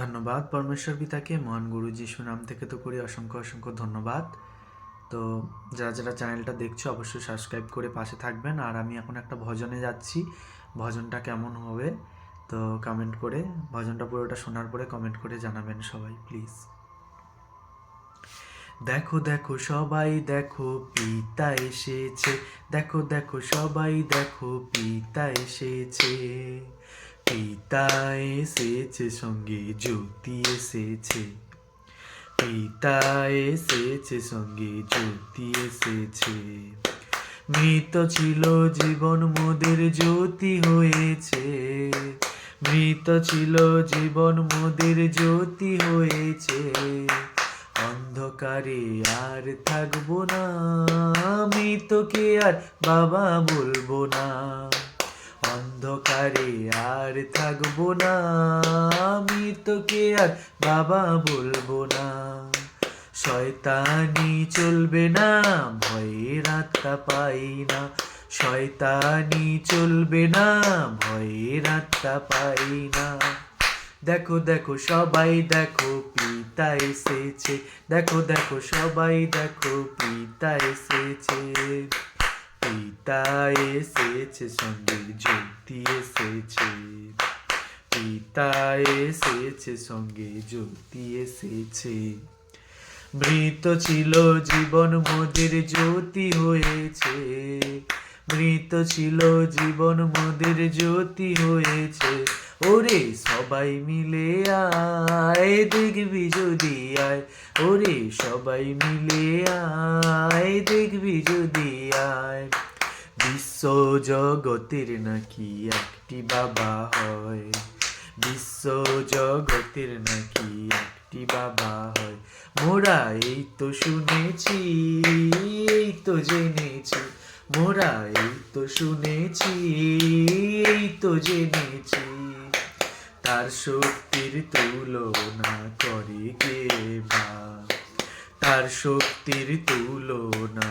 ধন্যবাদ পরমেশ্বর পিতাকে, মহান গুরু যিশু নাম থেকে তো করি অসংখ্য অসংখ্য ধন্যবাদ। তো যারা যারা চ্যানেলটা দেখছ অবশ্যই সাবস্ক্রাইব করে পাশে থাকবেন। আর আমি এখন একটা ভজনে যাচ্ছি। ভজনটা কেমন হবে তো কমেন্ট করে, ভজনটা পুরোটা শোনার পরে কমেন্ট করে জানাবেন সবাই প্লিজ দেখো দেখো, সবাই দেখো পিতা এসেছে। দেখো দেখো, সবাই দেখো পিতা এসেছে। পিতা এসেছে সঙ্গে, জ্যোতি এসেছে। পিতা এসেছে সঙ্গে, জ্যোতি এসেছে। মৃত ছিল জীবন মোদের জ্যোতি হয়েছে। মৃত ছিল জীবন মোদের জ্যোতি হয়েছে। অন্ধকারে আর থাকব না আমি তোকে আর বাবা বলব না। অন্ধকারে আর থাকব না। আমি তোকে আর বাবা বলব না। শয়তানি চলবে না, ভয়ের আত্মা পাই না। শয়তানি চলবে না, ভয়ের আত্মা পাই না। দেখো দেখো, সবাই দেখো, পিতা এসেছে। দেখো দেখো, সবাই দেখো, পিতা এসেছে। পিতা এসেছে, সঙ্গে জ্যোতি এসেছে। পিতা এসেছে, সঙ্গে জ্যোতি এসেছে। মৃত ছিল জীবন মোদের জ্যোতি হয়েছে। মৃত ছিল জীবন মোদের জ্যোতি হয়েছে। ওরে সবাই মিলে আয়, দেখবি যদি আয়। ওরে সবাই মিলে আয়, দেখবি যদি বিশ্ব জগতের নাকি একটি বাবা হয়? বিশ্ব জগতের নাকি একটি বাবা হয়? মোরা এই তো শুনেছি, এই তো জেনেছি। মোরা এই তো শুনেছি, এই তো জেনেছি। তার শক্তির তুলনা করে কে বা? তার শক্তির তুলনা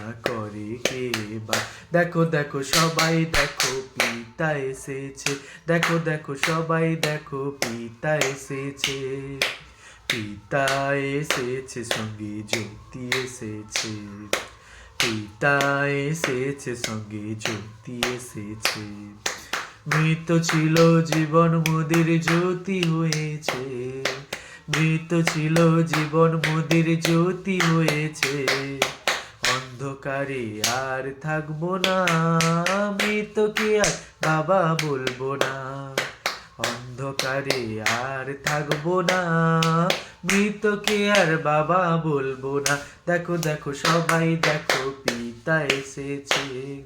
করে কে বা দেখো দেখো, সবাই দেখো পিতা এসেছে। দেখো দেখো, সবাই দেখো পিতা এসেছে। পিতা এসেছে, সঙ্গে জ্যোতি এসেছে। পিতা এসেছে, সঙ্গে জ্যোতি এসেছে। মৃত ছিল জীবন, মোদের জ্যোতি হয়েছে। মৃত ছিল জীবন, মোদের জ্যোতি হয়েছে। অন্ধকারে আর থাকব না। মৃতকে আর বাবা বলব না। অন্ধকারে আর থাকব না। মৃতকে আর বাবা বলব না। দেখো দেখো, সবাই দেখো, পিতা এসেছে।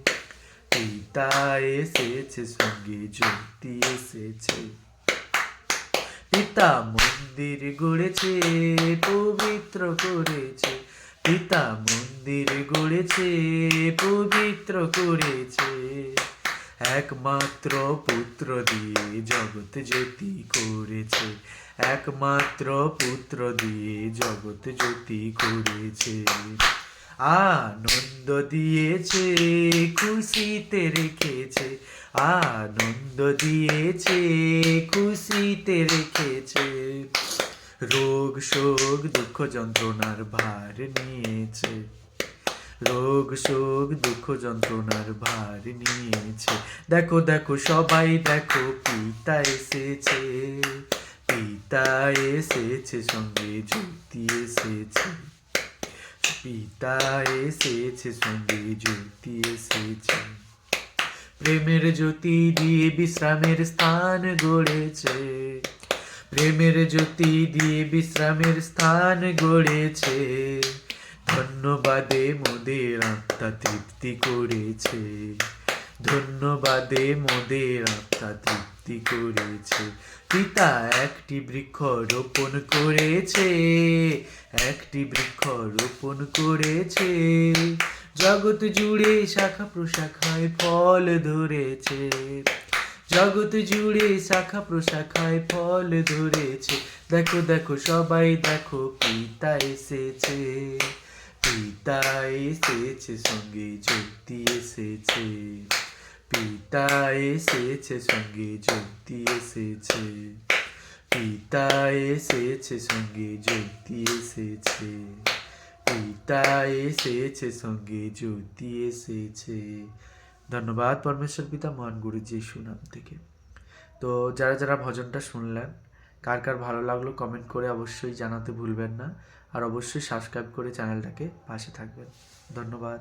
পিতা এসেছে, সঙ্গে জ্যোতি এসেছে। পিতা মন্দির গড়েছে, পবিত্র করেছে। পিতা মন্দির গড়েছে, পবিত্র করেছে। একমাত্র পুত্র দিয়ে জগৎ জ্যোতি করেছে। একমাত্র পুত্র দিয়ে জগৎ জ্যোতি করেছে। আনন্দ দিয়েছে, খুশিতে রেখেছে। আনন্দ দিয়েছে, খুশিতে রেখেছে। রোগ, শোক, দুঃখ যন্ত্রণার ভার নিয়েছে। রোগ, শোক, দুঃখ যন্ত্রণার ভার নিয়েছে। দেখো দেখো, সবাই দেখো, পিতা এসেছে। পিতা এসেছে, সঙ্গে জ্যোতি এসেছে। পিতা এসেছে, সঙ্গে জ্যোতি এসেছে। প্রেমের জ্যোতি দিয়ে বিশ্রামের স্থান গড়েছে। প্রেমের জ্যোতি দিয়ে বিশ্রামের স্থান গড়েছে। ধন্যবাদে মোদের আত্মা তৃপ্তি করেছে। ধন্যবাদে মোদের আত্মা তৃপ্তি করেছে। পিতা একটি বৃক্ষ রোপণ করেছে। একটি বৃক্ষ রোপণ করেছে। জগৎ জুড়ে শাখা প্রশাখায় ফল ধরেছে। জগৎ জুড়ে শাখা প্রশাখায় ফল ধরেছে। দেখো দেখো, সবাই দেখো, পিতা এসেছে। পিতা এসেছে, সঙ্গে জ্যোতি এসেছে। পিতা এসেছে, সঙ্গে জ্যোতি এসেছে। পিতা এসেছে, সঙ্গে জ্যোতি এসেছে। পিতা এসেছে, সঙ্গে জ্যোতি এসেছে। ধন্যবাদ পরমেশ্বর পিতা, মহান গুরুজি সুনাম নাম থেকে। তো যারা যারা ভজনটা শুনলেন, কার কার ভালো লাগল কমেন্ট করে অবশ্যই জানাতে ভুলবেন না। আর অবশ্যই সাবস্ক্রাইব করে চ্যানেলটাকে পাশে থাকবেন। ধন্যবাদ।